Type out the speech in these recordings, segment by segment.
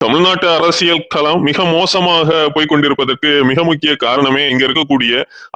தமிழ்நாட்டு அரசியல் களம் மிக மோசமாக போய்கொண்டிருப்பதற்கு மிக முக்கிய காரணமே இங்க இருக்கக்கூடிய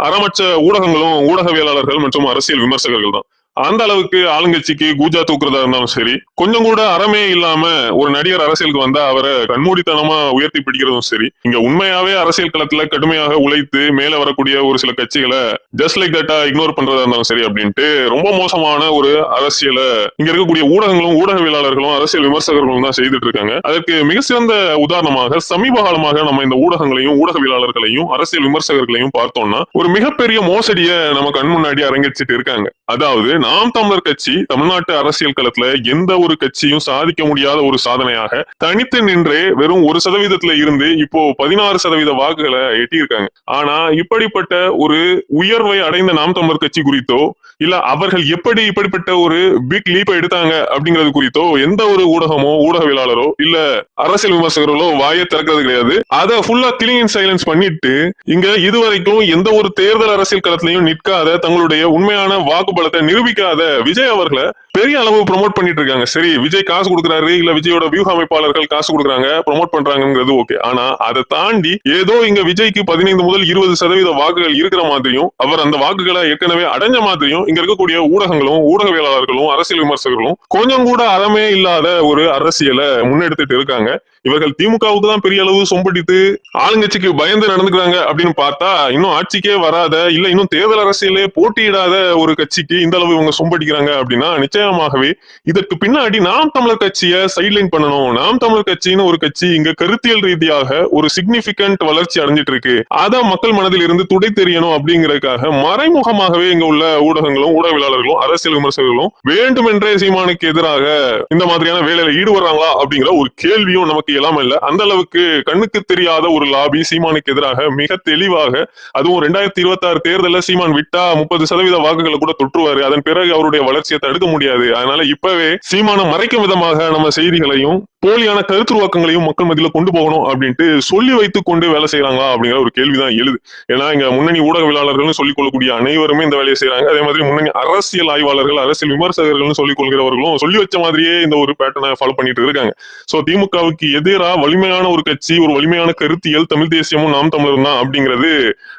அறமற்ற ஊடகங்களும் ஊடகவியலாளர்கள் மற்றும் அரசியல் விமர்சகர்கள் தான். அந்த அளவுக்கு ஆளுங்கட்சிக்கு கூஜா தூக்குறதா இருந்தாலும் சரி கொஞ்சம் கூட அறமே இல்லாம ஒரு நடிகர் அரசியலுக்கு வந்தா அவரை கண்மூடித்தனமா உயர்த்தி பிடிக்கிறதும் சரி இங்க உண்மையாவே அரசியல் களத்துல கடுமையாக உழைத்து மேல வரக்கூடிய ஒரு சில கட்சிகளை ஜஸ்ட் லைக் தட்டா இக்னோர் பண்றதா இருந்தாலும் சரி அப்படின்ட்டு ரொம்ப மோசமான ஒரு அரசியலை இங்க இருக்கக்கூடிய ஊடகங்களும் ஊடகவியலாளர்களும் அரசியல் விமர்சகர்களும் தான் செய்துட்டு இருக்காங்க. அதற்கு மிக சிறந்த உதாரணமாக சமீப காலமாக நம்ம இந்த ஊடகங்களையும் ஊடகவியலாளர்களையும் அரசியல் விமர்சகர்களையும் பார்த்தோம்னா ஒரு மிகப்பெரிய மோசடியை நம்ம கண் முன்னாடி அரங்கேற்றிட்டு இருக்காங்க. அதாவது நாம் தமிழர் கட்சி தமிழ்நாட்டு அரசியல் களத்துல எந்த ஒரு கட்சியும் சாதிக்க முடியாத ஒரு சாதனையாக தனித்து நின்றே வெறும் ஒரு சதவீதத்துல இருந்து இப்போ பதினாறு சதவீத வாக்குகளை எட்டியிருக்காங்க. ஆனா இப்படிப்பட்ட ஒரு உயர்வை அடைந்த நாம் தமிழர் கட்சி குறித்தோ இல்ல அவர்கள் எப்படி இப்படிப்பட்ட ஒரு பிக் லீப்பை எடுத்தாங்க அப்படிங்கிறது குறித்தோ எந்த ஒரு ஊடகமோ ஊடகவியலாளரோ இல்ல அரசியல் விமர்சகர்களோ வாயை திறக்கிறது கிடையாது. அதை ஃபுல்லா கிளிங் சைலன்ஸ் பண்ணிட்டு இங்க இதுவரைக்கும் எந்த ஒரு தேர்தல் அரசியல் களத்திலையும் நிற்காத தங்களுடைய உண்மையான வாக்குபலத்தை நிரூபிக்காத விஜய் அவர்களை பெரிய அளவு ப்ரொமோட் பண்ணிட்டு இருக்காங்க. சரி விஜய் காசு கொடுக்குறாரு இல்ல விஜயோட வியூக அமைப்பாளர்கள் காசு கொடுக்குறாங்க ப்ரொமோட் பண்றாங்கிறது ஓகே ஆனா அதை தாண்டி ஏதோ இங்க விஜய்க்கு பதினைந்து முதல் இருபது சதவீத வாக்குகள் இருக்கிற மாதிரியும் அவர் அந்த வாக்குகளை ஏற்கனவே அடைஞ்ச மாதிரியும் இங்க இருக்கக்கூடிய ஊடகங்களும் ஊடகவியலாளர்களும் அரசியல் விமர்சகர்களும் கொஞ்சம் கூட அறமே இல்லாத ஒரு அரசியலை முன்னெடுத்துட்டு இருக்காங்க. இவர்கள் திமுகவுக்கு தான் பெரிய அளவு சொம்படித்து ஆளுங்கட்சிக்கு பயந்து நடந்துக்கிறாங்க அப்படின்னு பார்த்தா இன்னும் ஆட்சிக்கே வராத இல்ல இன்னும் தேர்தல் அரசியலே போட்டியிடாத ஒரு கட்சிக்கு இந்த அளவு இவங்க சொம்படிக்கிறாங்க அப்படின்னா நிச்சயமாகவே இதற்கு பின்னாடி நாம் தமிழர் கட்சியை சைட்லைன் பண்ணணும். நாம் தமிழர் கட்சின்னு ஒரு கட்சி இங்க கருத்தியல் ரீதியாக ஒரு சிக்னிபிகண்ட் வளர்ச்சி அடைஞ்சிட்டு இருக்கு அதை மக்கள் மனதில் இருந்து துடை தெரியணும் அப்படிங்கறதுக்காக மறைமுகமாகவே இங்க உள்ள ஊடகங்களும் ஊடகவியலாளர்களும் அரசியல் விமர்சகர்களும் வேண்டுமென்றே சீமானுக்கு எதிராக இந்த மாதிரியான வேலையில ஈடுபடுறாங்களா அப்படிங்கிற ஒரு கேள்வியும் நமக்கு இல்லாம இல்ல. அந்த அளவுக்கு கண்ணுக்கு தெரியாத ஒரு லாபி சீமானுக்கு எதிராக மிக தெளிவாக அதுவும் ரெண்டாயிரத்தி இருபத்தி ஆறு தேர்தலில் சீமான் விட்டா முப்பது சதவீத வாக்குகளை கூட தொற்றுவாரு. அதன் பிறகு அவருடைய வளர்ச்சியை தடுக்க முடியாது. அதனால இப்பவே சீமானம் மறைக்கும் விதமாக நம்ம செய்திகளையும் போலியான கருத்துருவாக்கங்களையும் மக்கள் மத்தியில கொண்டு போகணும் அப்படின்ட்டு சொல்லி வைத்துக் கொண்டு வேலை செய்யறாங்களா அப்படிங்கிற ஒரு கேள்விதான் எழுது. ஏன்னா இங்க முன்னணி ஊடகவியலாளர்கள்னு சொல்லிக் கொள்ளக்கூடிய அனைவருமே இந்த வேலையை செய்யறாங்க அதே மாதிரி முன்னணி அரசியல் ஆய்வாளர்கள் அரசியல் விமர்சகர்கள்னு சொல்லிக் கொள்கிறவர்களும் சொல்லி வச்ச மாதிரியே இந்த ஒரு பேட்டர்னை ஃபாலோ பண்ணிட்டு இருக்காங்க. சோ திமுகவுக்கு எதிராக வலிமையான ஒரு கட்சி ஒரு வலிமையான கருத்தியல் தமிழ் தேசியமும் நாம் தமிழர் தான் அப்படிங்கிறது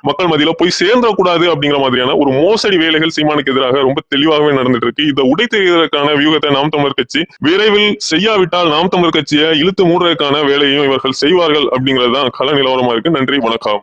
மக்கள் மத்தியில போய் சேர்ந்துடக்கூடாது அப்படிங்கிற மாதிரியான ஒரு மோசடி வேலைகள் சீமானுக்கு எதிராக ரொம்ப தெளிவாகவே நடந்துட்டு இருக்கு. இதை உடை தெரிவதற்கான வியூகத்தை நாம் தமிழர் கட்சி விரைவில் செய்யாவிட்டால் நாம் தமிழர் கட்சியை இழுத்து மூடுறதுக்கான வேலையும் இவர்கள் செய்வார்கள் அப்படிங்கிறது தான் கள நிலவரமா இருக்கு. நன்றி வணக்கம்.